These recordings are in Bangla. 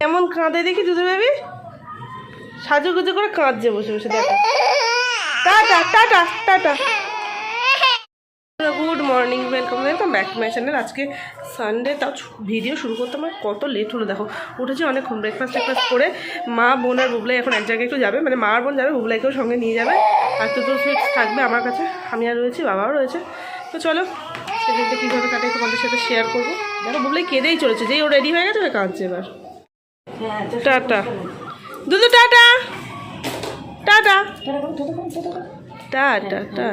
কেমন কাঁদে দেখি দুধু বেবি সাজুগুজু করে কাঁদছে বসে বসে, দেখো। Tata tata tata. Good morning welcome welcome back to my channel আজকে সানডে তাও ভিডিও শুরু করতে আমার কত লেট হলো, দেখো। উঠেছি অনেকক্ষণ ব্রেকফাস্ট টেকফাস্ট করে মা, বোন আর বুবলাই এখন এক জায়গায় একটু যাবে। মানে মা আর বোন যাবে, বুবলাইকেও সঙ্গে নিয়ে যাবে। আর তুতুল সুইটস থাকবে আমার কাছে, আমি আর রয়েছি, বাবাও রয়েছে। তো চলো সেদিনটা কীভাবে কাটাই তোমাদের সাথে শেয়ার করব। দেখো, বুবলাই কেঁদেই চলেছে, যেই ও রেডি হয়ে গেছে কাঁদছে এবার। টাটা। দুদু টাটা। টাটা। Tata tata.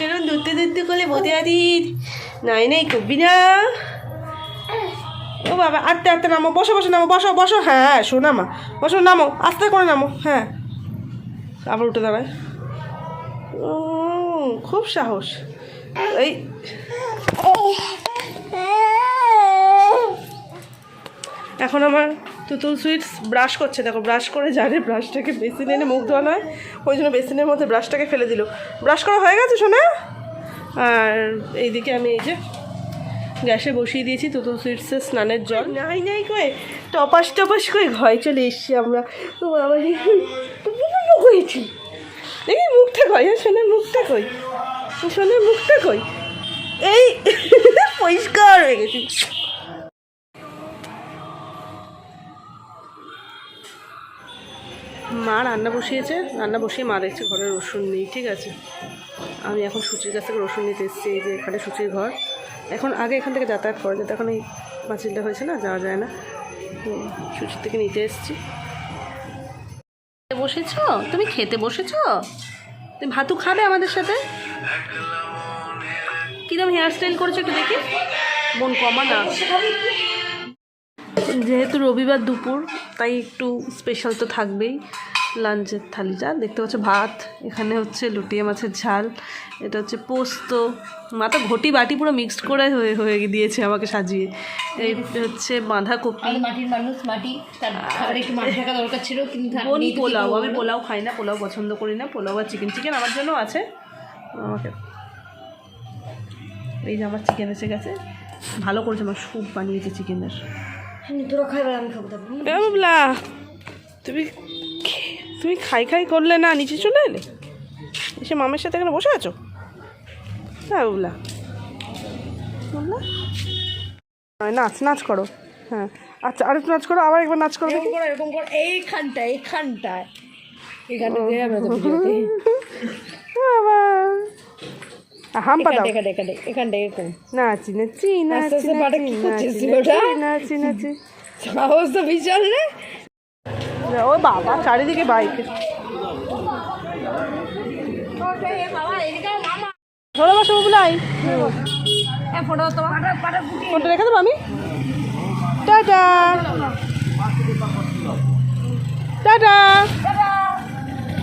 এরকম ধরতে ধরতে করলে বোধে আদির নাই নাই, করবি না। ও বাবা, আস্তে আস্তে নামো, বসো বসো, নামো, বসো বসো। হ্যাঁ শোনা মা। বসো, নামো, আস্তে করে নামো। হ্যাঁ। আবার উঠে দাঁড়ায়। খুব সাহস। এই। এখন আমার তুতুল সুইটস ব্রাশ করছে। দেখো, ব্রাশ করে জানে ব্রাশটাকে বেসিনে এনে মুখ ধোয়া নয় ওই জন্য বেসিনের মধ্যে ব্রাশটাকে ফেলে দিল। ব্রাশ করা হয়ে গেছে শোনা আর এইদিকে আমি এই যে গ্যাসে বসিয়ে দিয়েছি তুতুল সুইটসের স্নানের জল। নাই নাই কয়ে টপাস টপাস করে ঘরে চলে এসছি আমরা। তো আবার হয়েছি দেখি মুখটা কই হ্যাঁ সোনার মুখটা কই? সোনার মুখটা কই? এই, পরিষ্কার হয়ে গেছি। মা রান্না বসিয়েছে, রান্না বসিয়ে মা দেখছে ঘরে রসুন নেই, ঠিক আছে? আমি এখন সুচির কাছ থেকে রসুন নিতে এসেছি, এই যে এখানে সুচির ঘর। এখন আগে এখান থেকে যাতায়াত করা যেত, এখন এই পাঁচিলটা হয়েছে না, যাওয়া যায় না। সুচির থেকে নিতে এসেছি। বসেছ? তুমি খেতে বসেছ? তুমি ভাতু খাবে আমাদের সাথে? কিরম হেয়ার স্টাইল করেছ একটু দেখি। বোন কমা না। যেহেতু রবিবার দুপুর তাই একটু স্পেশাল তো থাকবেই। লাঞ্চের থালিটা দেখতে পাচ্ছ ভাত এখানে হচ্ছে লুটিয়া মাছের ঝাল এটা হচ্ছে পোস্ত। মাথা ঘটি বাটি পুরো মিক্সড করে হয়ে হয়ে দিয়েছে আমাকে সাজিয়ে। এই হচ্ছে বাঁধাকপি। মাটির মানুষ মাটি তার একটু মাটি থাকা দরকার ছিল কিন্তু পোলাও আমি পোলাও খাই না পোলাও পছন্দ করি না পোলাও আর চিকেন চিকেন আমার জন্য আছে। আমাকে এই যে আমার চিকেন এসে গেছে। ভালো করেছে আমার স্যুপ বানিয়েছে চিকেনের তোরা খাইবে আমি খাব তারপর। বাবলা তুমি তুমি খাই খাই করলে না নিচে চলে এলে? এসে মামের সাথে এখানে বসে আছো? হ্যাঁ বাবলা। নাচ নাচ করো। হ্যাঁ। আচ্ছা আরেকটু নাচ করো আবার একবার নাচ করো এরকম করো এরকম করো। এইখানটা এইখানটায়। এখানটা দিয়ে যাবে তো ভিডিওতে। আবার হাম্পা দাও নাচি নাচি নাচি নাচি নাচি নাচি নাচি সাহস তো বিশাল রে। ও বাবা চারিদিকে বাইক। ধরো বসো বাবুলাই ফোনটা রেখে দেবো আমি? টাটা। টাটা।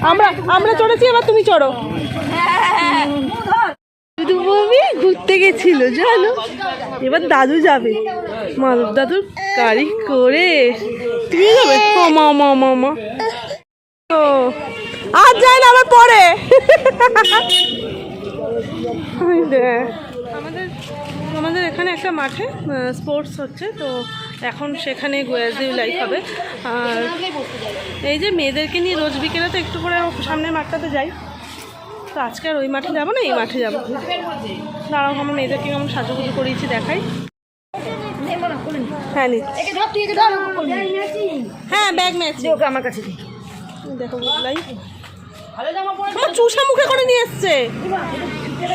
আমরা আমরা চড়েছি এবার তুমি চড়ো। শুধু বমি ঘুরতে গেছিল, জানো? এবার দাদু যাবে। মাধব দাদুর গাড়ি করে তুমি যাবে। আজ যায় না আবার পরে। আমাদের আমাদের এখানে একটা মাঠে স্পোর্টস হচ্ছে, তো এখন সেখানে গোয়াজি লাইফ হবে। আর এই যে মেয়েদেরকে নিয়ে রোজ বিকেলে তো একটু করে সামনের মাঠটাতে যাই। তো আজকে আর ওই মাঠে যাব না এই মাঠে যাব। দাঁড়াও আমার মেয়েদেরকে কেমন সাজুগুজু করিয়েছি দেখাই। হ্যাঁ নিচ্ছি। একে ধর তুই একে ধর হ্যাঁ ব্যাগ ম্যাচ ওকে আমার কাছে দেখো বুঝলাই ভালো জামা পরে আমার চুষা মুখে করে নিয়ে এসছে।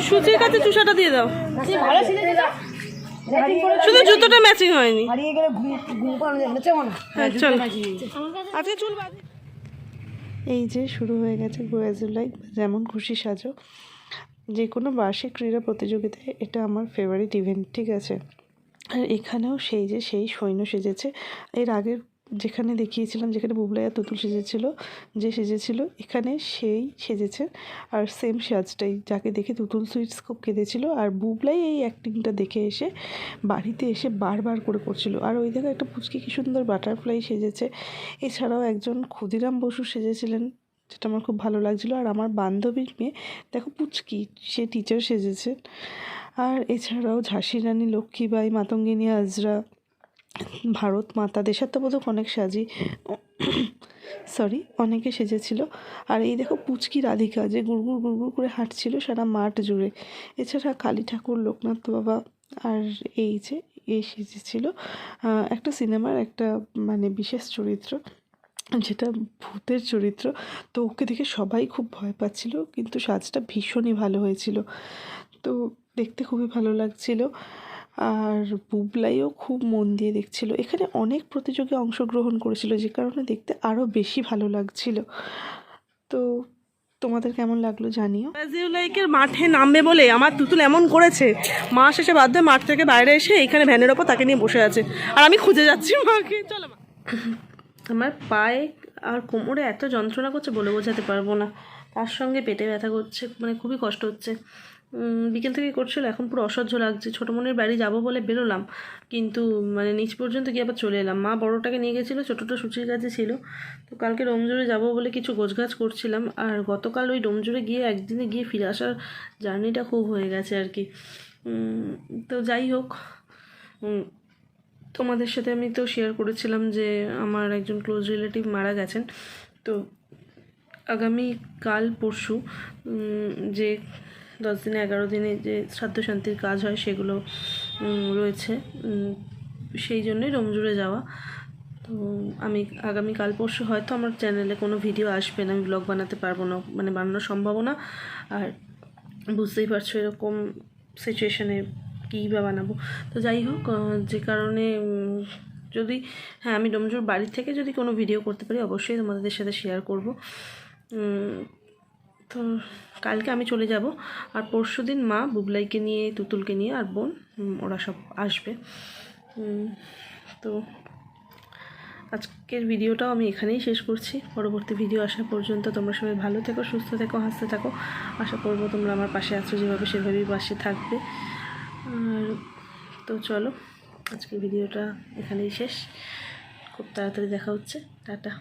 সুচির কাছে চুষাটা দিয়ে দাও। শুধু জুতোটা ম্যাচিং হয়নি। চলো না হ্যাঁ চল। আজকে চুল বাঁধি এই যে শুরু হয়ে গেছে গোয়াজুলাই যেমন খুশি সাজো। যে কোনো বার্ষিক ক্রীড়া প্রতিযোগিতায় এটা আমার ফেভারিট ইভেন্ট ঠিক আছে? আর এখানেও সেই যে সেই সৈন্য সেজেছে। এর আগের যেখানে দেখিয়েছিলাম যেখানে বুবলাইয়া তুতুল সেজেছিল, যে সেজেছিল, এখানে সেই সেজেছে আর সেম সাজটাই, যাকে দেখে তুতুল সুইটস খুব কেঁদেছিল। আর বুবলাই এই অ্যাক্টিংটা দেখে এসে বাড়িতে এসে বারবার করে করছিল। আর ওই দেখে একটা পুচকি কি সুন্দর বাটারফ্লাই সেজেছে। এছাড়াও একজন ক্ষুদিরাম বসু সেজেছিলেন, যেটা আমার খুব ভালো লাগছিল। আর আমার বান্ধবীর মেয়ে, দেখো পুচকি, সে টিচার সেজেছে। আর এছাড়াও ঝাঁসি রানী লক্ষ্মীবাই মাতঙ্গিনী হাজরা ভারত মাতা, দেশাত্মবোধক অনেক সাজি সরি অনেকে সেজেছিল। আর এই দেখো পুচকি রাধিকা যে গুড়গুড় গুড়গুড় করে হাঁটছিল সারা মাঠ জুড়ে। এছাড়া কালী ঠাকুর, লোকনাথ বাবা আর এই যে এই সেজেছিল। একটা সিনেমার একটা মানে বিশেষ চরিত্র, যেটা ভূতের চরিত্র, তো ওকে দেখে সবাই খুব ভয় পাচ্ছিল, কিন্তু সাজটা ভীষণই ভালো হয়েছিল। তো দেখতে খুবই ভালো লাগছিল। আর বুবলাইও খুব মন দিয়ে দেখছিল। এখানে অনেক প্রতিযোগী অংশগ্রহণ করেছিল, যে কারণে দেখতে আরও বেশি ভালো লাগছিল। তো তোমাদের কেমন লাগল জানিও? ব্রাজিল লাইকের মাঠে নামবে বলে আমার তুতুল এমন করেছে। মা শেষে বাধ্য মাঠ থেকে বাইরে এসে এখানে ভ্যানের ওপর তাকে নিয়ে বসে আছে। আর আমি খুঁজে যাচ্ছি মাকে। চলো আমার পায়ে আর কোমরে এত যন্ত্রণা করছে বলে বোঝাতে পারব না। তার সঙ্গে পেটে ব্যথা করছে মানে খুবই কষ্ট হচ্ছে। বিকেল থেকে করছিল, এখন পুরো অসহ্য লাগছে। ছোটো মনের বাড়ি যাব বলে বেরোলাম, কিন্তু মানে নিচ পর্যন্ত গিয়ে আবার চলে এলাম। মা বড়টাকে নিয়ে গেছিল, ছোটোটা সুচির কাছে ছিল। তো কালকে রোমজোরে যাব বলে কিছু গোছগাছ করছিলাম, আর গতকাল ওই রোমজোরে গিয়ে একদিনে গিয়ে ফিরে আসার জার্নিটা খুব হয়ে গেছে আর কি। তো যাই হোক তোমাদের সাথে আমি তো শেয়ার করেছিলাম যে আমার একজন ক্লোজ রিলেটিভ মারা গেছেন। তো আগামী কাল পরশু যে দশ দিনে, এগারো দিনে যে শ্রাদ্ধ শান্তির কাজ হয় সেগুলো রয়েছে। সেই জন্যই রমজুরে যাওয়া। তো আমি, আগামী কাল পরশু হয়তো আমার চ্যানেলে কোনো ভিডিও আসবে না। আমি ব্লগ বানাতে পারব না মানে বানানো সম্ভব না। আর বুঝতেই পারছ এরকম সিচুয়েশানে কী বা বানাবো। তো যাই হোক যে কারণে যদি হ্যাঁ আমি ডোমজুর বাড়ি থেকে যদি কোনো ভিডিও করতে পারি, অবশ্যই তোমাদের সাথে শেয়ার করব। তো কালকে আমি চলে যাব। আর পরশু দিন মা বুবলাইকে নিয়ে, তুতুলকে নিয়ে আর বোন ওরা সব আসবে। তো আজকের ভিডিওটাও আমি এখানেই শেষ করছি। পরবর্তী ভিডিও আসা পর্যন্ত তোমরা সবাই ভালো থেকো, সুস্থ থেকো, হাসতে থাকো। আশা করব তোমরা আমার পাশে আছো যেভাবে সেভাবেই পাশে থাকবে। আর তো চলো, আজকের ভিডিওটা এখানেই শেষ। খুব তাড়াতাড়ি দেখা হচ্ছে। টাটা।